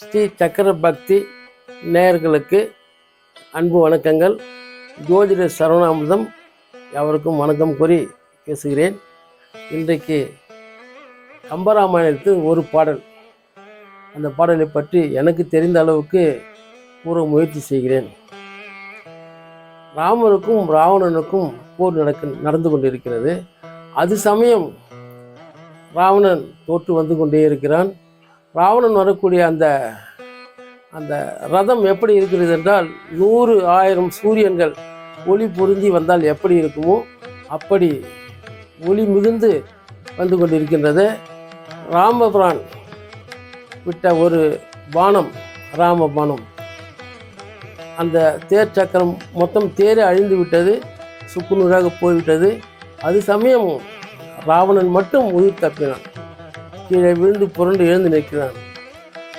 ஸ்ரீ சக்கர பக்தி நேயர்களுக்கு அன்பு வணக்கங்கள். ஜோதிட சரவணாமிர்தம் அவருக்கும் வணக்கம் கூறி பேசுகிறேன். இன்றைக்கு கம்பராமாயணத்து ஒரு பாடல். அந்த பாடலை பற்றி எனக்கு தெரிந்த அளவுக்கு கூற முயற்சி செய்கிறேன். ராமனுக்கும் ராவணனுக்கும் போர் நடக்க நடந்து கொண்டிருக்கிறது. அது சமயம் ராவணன் தோற்று வந்து கொண்டே இருக்கிறான். ராவணன் வரக்கூடிய அந்த அந்த ரதம் எப்படி இருக்கிறது என்றால் நூறு ஆயிரம் சூரியன்கள் ஒளி பொருந்தி வந்தால் எப்படி இருக்குமோ அப்படி ஒளி மிகுந்து வந்து கொண்டிருக்கின்றது. ராமபிரான் விட்ட ஒரு பானம் ராம பானம் அந்த தேர் சக்கரம் மொத்தம் தேரே அழிந்து விட்டது சுக்குநூறாக போய்விட்டது. அது சமயம் ராவணன் மட்டும் உயிர் தப்பினான். கீழே விழுந்து புரண்டு எழுந்து நிற்கிறான்.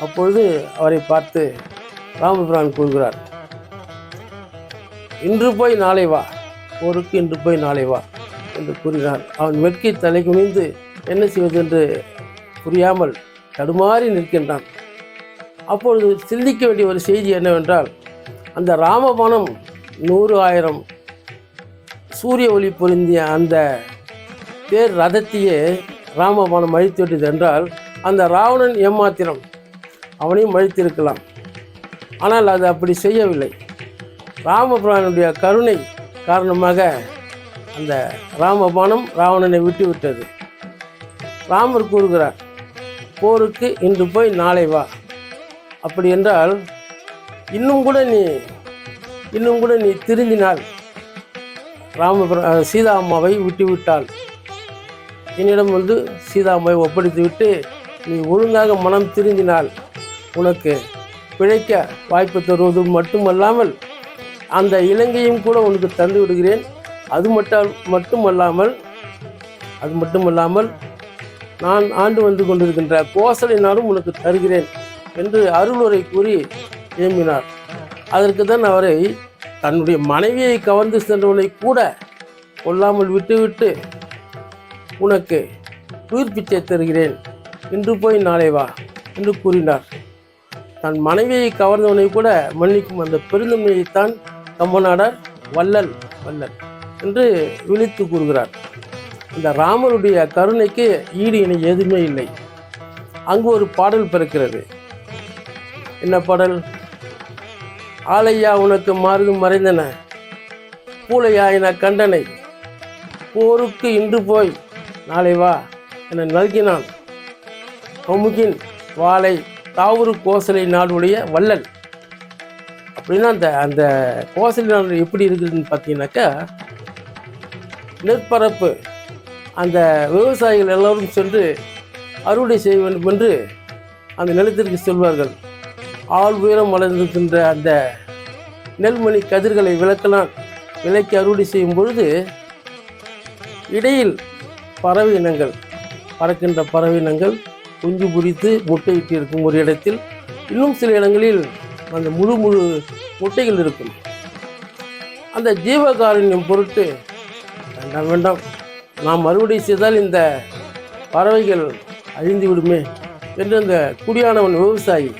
அப்பொழுது அவரை பார்த்து ராமபிரான் கூறுகிறார் இன்று போய் நாளை வா போருக்கு இன்று போய் நாளை வா என்று கூறினார் அவன் வெட்கி தலை குனிந்து என்ன செய்வது என்று புரியாமல் தடுமாறி நிற்கின்றான். அப்பொழுது சிந்திக்க வேண்டிய ஒரு செய்தி என்னவென்றால் அந்த ராமபானம் நூறு ஆயிரம் சூரிய ஒளி பொருந்திய அந்த தேர் ரதத்தையே ராமபானம் அழித்து விட்டது என்றால் அந்த ராவணன் ஏமாத்திரம் அவனையும் மழித்திருக்கலாம் ஆனால் அது அப்படி செய்யவில்லை. ராமபிரானுடைய கருணை காரணமாக அந்த ராமபானம் ராவணனை விட்டுவிட்டது. ராமர் கூறுகிறார் போருக்கு இன்று போய் நாளை வா. அப்படி என்றால் இன்னும் கூட நீ இன்னும் கூட நீ திருந்தினால் ராமபுர சீதா அம்மாவை விட்டுவிட்டாள் என்னிடம் வந்து சீதா ஒப்படைத்துவிட்டு நீ ஒழுங்காக மனம் திருந்தினால் உனக்கு பிழைக்க வாய்ப்பு தருவது மட்டுமல்லாமல் அந்த இலங்கையும் கூட உனக்கு தந்து விடுகிறேன். அது மட்டும் மட்டுமல்லாமல் அது மட்டுமல்லாமல் நான் ஆண்டு வந்து கொண்டிருக்கின்ற கோசலை நாடும் உனக்கு தருகிறேன் என்று அருளுரை கூறி ஏம்பினார் அதற்கு தான் அவரை தன்னுடைய மனைவியை கவர்ந்து சென்றவனை கூட கொல்லாமல் விட்டுவிட்டு உனக்கு உயிர் பிச்சை தருகிறேன். இன்று போய் நாளை வா என்று கூறினார். தன் மனைவியை கவர்ந்தவனை கூட மன்னிக்கும் அந்த பெருந்தன்மையைத்தான் கம்பநாடர் வள்ளல் வள்ளல் என்று விழித்து கூறுகிறார். இந்த ராமருடைய கருணைக்கு ஈடு இணை எதுவுமே இல்லை. அங்கு ஒரு பாடல் பிறக்கிறது. என்ன பாடல்? ஆலையா உனக்கு மாறுதும் மறைந்தன பூலையாயின கண்டனை போருக்கு இன்று போய் நாளை வா என நல்கினான். கமுகின் வாளை தாவூர் கோசலை நாடுடைய வள்ளல். அப்படின்னா அந்த அந்த கோசலை நாடு எப்படி இருக்குதுன்னு பார்த்தீங்கன்னாக்கா நெற்பரப்பு. அந்த விவசாயிகள் எல்லோரும் சென்று அறுவடை செய்ய வேண்டும் என்று அந்த நிலத்திற்கு செல்வார்கள். ஆள் உயரம் வளர்ந்திருக்கின்ற அந்த நெல்மணி கதிர்களை விளக்கலாம் விலைக்கு அறுவடை செய்யும் பொழுது இடையில் பறவை இனங்கள். பறக்கின்ற பறவை இனங்கள் குஞ்சு புரித்து முட்டையிட்டு இருக்கும் ஒரு இடத்தில். இன்னும் சில இடங்களில் அந்த முழு முழு முட்டைகள் இருக்கும். அந்த ஜீவகாரண்யம் பொருட்டு வேண்டாம் வேண்டாம். நாம் அறுவடை செய்தால் இந்த பறவைகள் அழிந்து விடுமே என்று அந்த குடியானவன் விவசாயி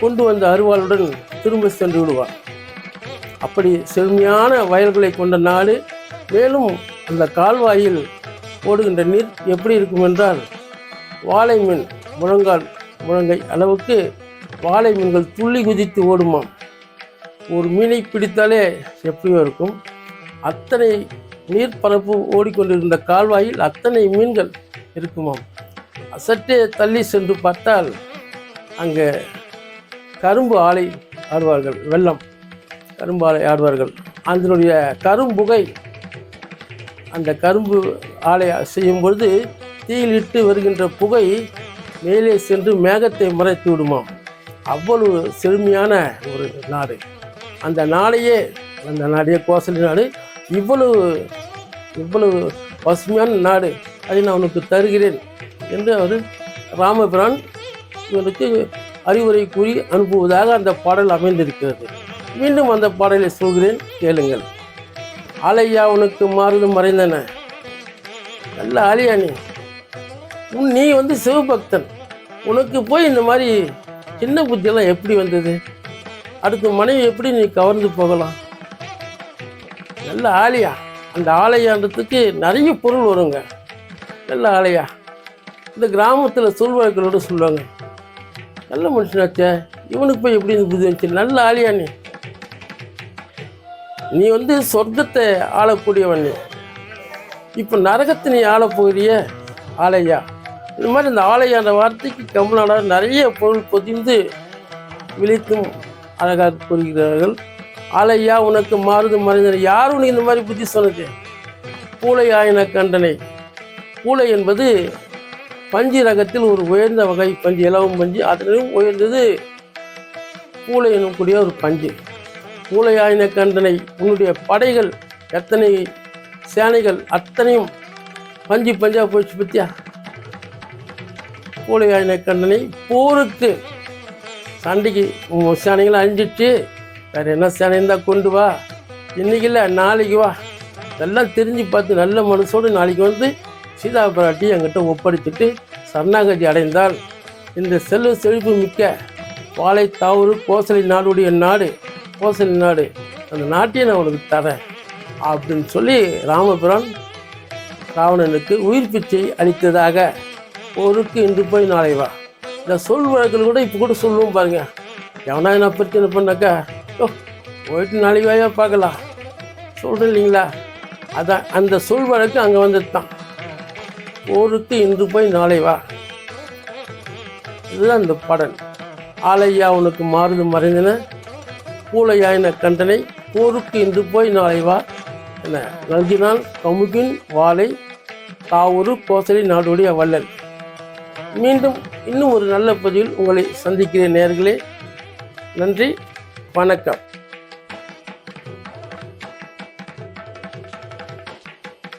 கொண்டு வந்த அருவாளுடன் திரும்ப சென்று விடுவார் அப்படி செழுமையான வயல்களை கொண்ட நாடு மேலும் அந்த கால்வாயில் ஓடுகின்ற நீர் எப்படி இருக்கும் என்றால் வாழை மீன் முழங்கால் முழங்கை அளவுக்கு வாழை மீன்கள் துள்ளி குதித்து ஓடுமாம். ஒரு மீனை பிடித்தாலே எப்படியோ இருக்கும். அத்தனை நீர்ப்பரப்பு ஓடிக்கொண்டிருந்த கால்வாயில் அத்தனை மீன்கள் இருக்குமாம். சற்றே தள்ளி சென்று பார்த்தால் அங்கே கரும்பு ஆலை ஆடுவார்கள் வெள்ளம் கரும்பு ஆலை ஆடுவார்கள். அதனுடைய கரும்புகை அந்த கரும்பு ஆலை செய்யும் பொழுது தீயில் இட்டு வருகின்ற புகை மேலே சென்று மேகத்தை மறைத்து விடுமாம். அவ்வளவு செழுமையான ஒரு நாடு. அந்த நாளையே அந்த நாடே கோசலி நாடு. இவ்வளவு இவ்வளவு பசுமையான நாடு அதை நான் உனக்கு தருகிறேன் என்று அவர் ராமபிரான் இவனுக்கு அறிவுரை கூறி அனுப்புவதாக அந்த பாடல் அமைந்திருக்கிறது. மீண்டும் அந்த பாடலை சொல்கிறேன் கேளுங்கள். ஆலையா உனக்கு மாறுதும் மறைந்தன. நல்ல ஆலியா நீ. உன் நீ வந்து சிவபக்தன். உனக்கு போய் இந்த மாதிரி சின்ன புத்தியெல்லாம் எப்படி வந்தது? அடுத்து மனைவி எப்படி நீ கவர்ந்து போகலாம்? நல்ல ஆலையா அந்த ஆலயான்றதுக்கு நிறைய பொருள் வருங்க. நல்ல ஆலையா இந்த கிராமத்தில் சொல்வார்களோடு சொல்லுவாங்க. நல்ல மனுஷனாச்சே. இவனுக்கு போய் எப்படி இந்த புத்தி வந்துச்சு நல்ல ஆலியா நீ. நீ வந்து சொர்க்கத்தை ஆளக்கூடியவன் நீ. இப்போ நரகத்தினை நீ ஆளப் போகிறிய ஆலையா? இது மாதிரி இந்த ஆலையான்ற வார்த்தைக்கு கமலானார் நிறைய பொருள் பொதிந்து விழித்தும் அழகாக கூறுகிறார்கள். ஆலையா உனக்கு மாறுது மறைந்தன யார் உனக்கு இந்த மாதிரி புத்தி சொன்னது? பூளை ஆயின கண்டனை. பூளை என்பது பஞ்சு ரகத்தில் ஒரு உயர்ந்த வகை பஞ்சு இலவம் பஞ்சு. அதிலும் உயர்ந்தது பூளை எனக்கூடிய ஒரு பஞ்சு. பூளை ஆயின கண்டனை. உன்னுடைய படைகள் எத்தனை சேனைகள் அத்தனையும் பஞ்சு பஞ்சா போயிடுச்சு பத்தியா? பூளை கண்ணனை போருக்கு. சண்டைக்கு உன் சேனைகளை அழிஞ்சிட்டு வேற என்ன சேனை இருந்தால் கொண்டு வா. இன்னைக்கு இல்லை நாளைக்கு வா. எல்லாம் தெரிஞ்சு பார்த்து நல்ல மனசோடு நாளைக்கு வந்து சீதா பிராட்டி என்கிட்ட ஒப்படைத்துட்டு சரணாகதி அடைந்தால் இந்த செல்வ செழிப்பு மிக்க வாழைத்தாவூர் கோசலை நாடுடைய நாடு கோசலை நாடு. அந்த நாட்டையும் நான் உனக்கு தரேன். அப்படின்னு சொல்லி ராமபுரம் ராவணனுக்கு உயிர் பிச்சை அளித்ததாக போருக்கு இன்று போய் நாளை வா. இந்த சொல் வழக்கில் கூட இப்போ கூட சொல்லுவோம் பாருங்க. எவனா என்ன பிரச்சனை பண்ணாக்கா ஓ போயிட்டு நாளைக்கு வாயா பார்க்கலாம். சொல்கிறேன் இல்லைங்களா? அதான் அந்த சொல் வழக்கு அங்கே வந்துட்டான் தான் போருக்கு இன்று போய் நாளை வா. இதுதான் இந்த பாடல். ஆலையா உனக்கு மாறுது மறைந்தன பூலையாயின கண்டனை போருக்கு இன்று போய் நாளை வா. என்ன? நல்கினான் கமுகின் வாழை தாவூரு கோசலை நாடுடைய வள்ளல். மீண்டும் இன்னும் ஒரு நல்ல பதிவில் உங்களை சந்திக்கிறேன் நேர்களே. நன்றி வணக்கம்.